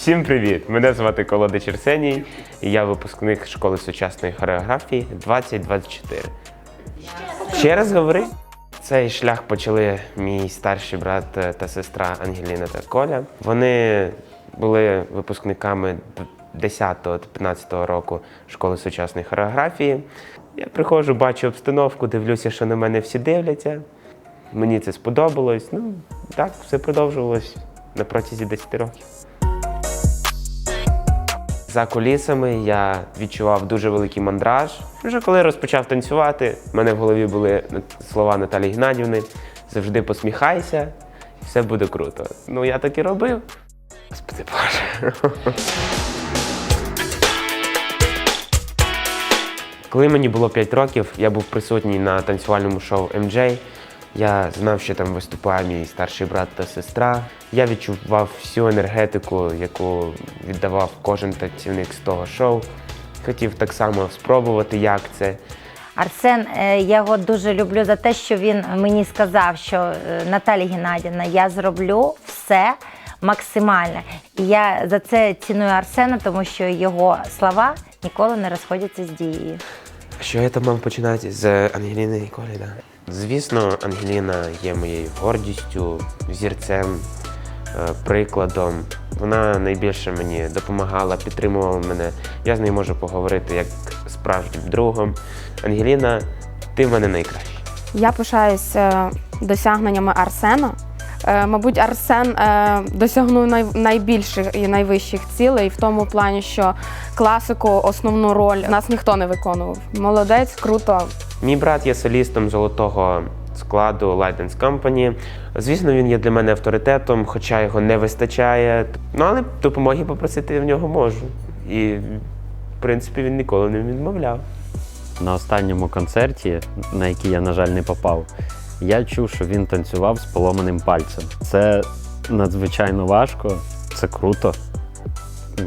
Всім привіт! Мене звати Колодич Арсеній, і я випускник школи сучасної хореографії 2024. Ще раз говори. Цей шлях почали мій старший брат та сестра Ангеліна та Коля. Вони були випускниками 10-15 року школи сучасної хореографії. Я приходжу, бачу обстановку, дивлюся, що на мене всі дивляться. Мені це сподобалось. Ну, так, все продовжувалось на протязі 10 років. За кулісами я відчував дуже великий мандраж. Вже коли розпочав танцювати, в мене в голові були слова Наталі Геннадівни завжди посміхайся, і все буде круто. Ну, я так і робив. Господи Боже. Коли мені було 5 років, я був присутній на танцювальному шоу MJ. Я знав, що там виступає мій старший брат та сестра. Я відчував всю енергетику, яку віддавав кожен танцівник з того шоу. Хотів так само спробувати, як це. Арсен, е, я його дуже люблю за те, що він мені сказав, що е, Наталі Геннадівна, я зроблю все максимально. І я за це ціную Арсена, тому що його слова ніколи не розходяться з дією. Що я там мав починати з Ангеліни і Колі? Да? Звісно, Ангеліна є моєю гордістю, зірцем, е, прикладом. Вона найбільше мені допомагала, підтримувала мене. Я з нею можу поговорити як справжнім другом. Ангеліна, ти в мене найкраща. Я пишаюсь е, досягненнями Арсена. Е, Мабуть, Арсен досягнув найбільших і найвищих цілей в тому плані, що класику, основну роль нас ніхто не виконував. Молодець, круто. Мій брат є солістом золотого складу Light Company. Звісно, він є для мене авторитетом, хоча його не вистачає. Ну, але допомоги попросити в нього можу. І, в принципі, він ніколи не відмовляв. На останньому концерті, на який я, на жаль, не попав, я чув, що він танцював з поломаним пальцем. Це надзвичайно важко, це круто.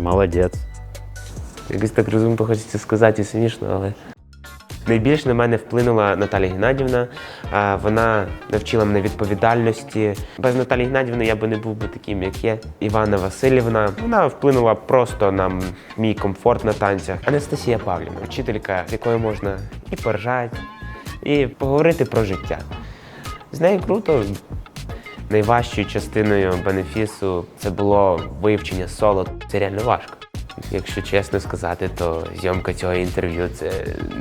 Молодець. Якось так розумно хочеться сказати і смішно, але. Найбільш на мене вплинула Наталія Геннадівна. Вона навчила мене відповідальності. Без Наталії Геннадівни я би не був би таким, як є. Івана Васильівна. Вона вплинула просто на мій комфорт на танцях. Анастасія Павлівна, вчителька, з якою можна і поржати, і поговорити про життя. З нею круто. Найважчою частиною бенефісу це було вивчення соло. Це реально важко. Якщо чесно сказати, то зйомка цього інтерв'ю це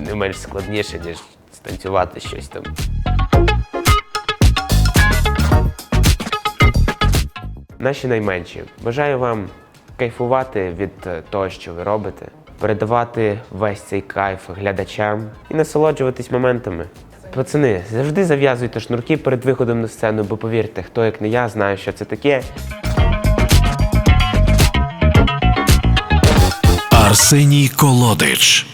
не менш складніше, ніж станцювати щось там. Наші найменші. Бажаю вам кайфувати від е, того, що ви робите, передавати весь цей кайф глядачам і насолоджуватись моментами. Пацани, завжди зав'язуйте шнурки перед виходом на сцену, бо повірте, хто як не я знає, що це таке. Арсеній Колодич.